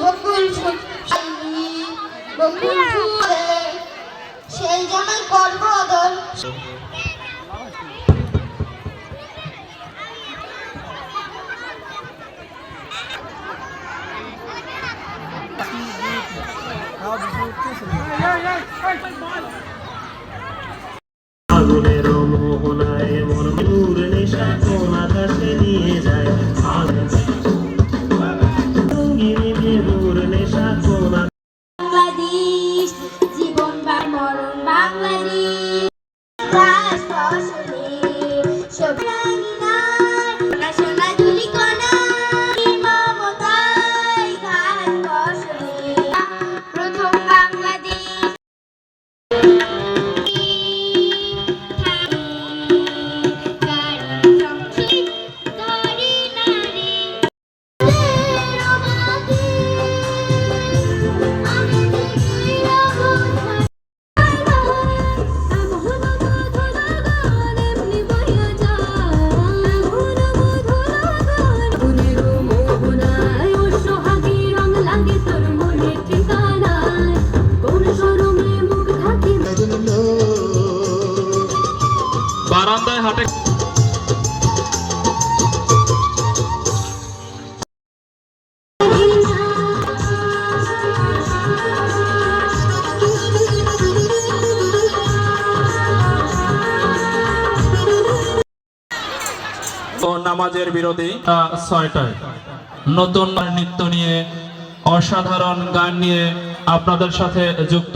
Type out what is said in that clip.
বকুল ফুল বকুল ফুলে সেই জামাই মোহনায় ঘাস ফসলে ও নামাজের বিরোধী আহ, ছয়টায় নতুন নৃত্য নিয়ে অসাধারণ গান নিয়ে আপনাদের সাথে যুক্ত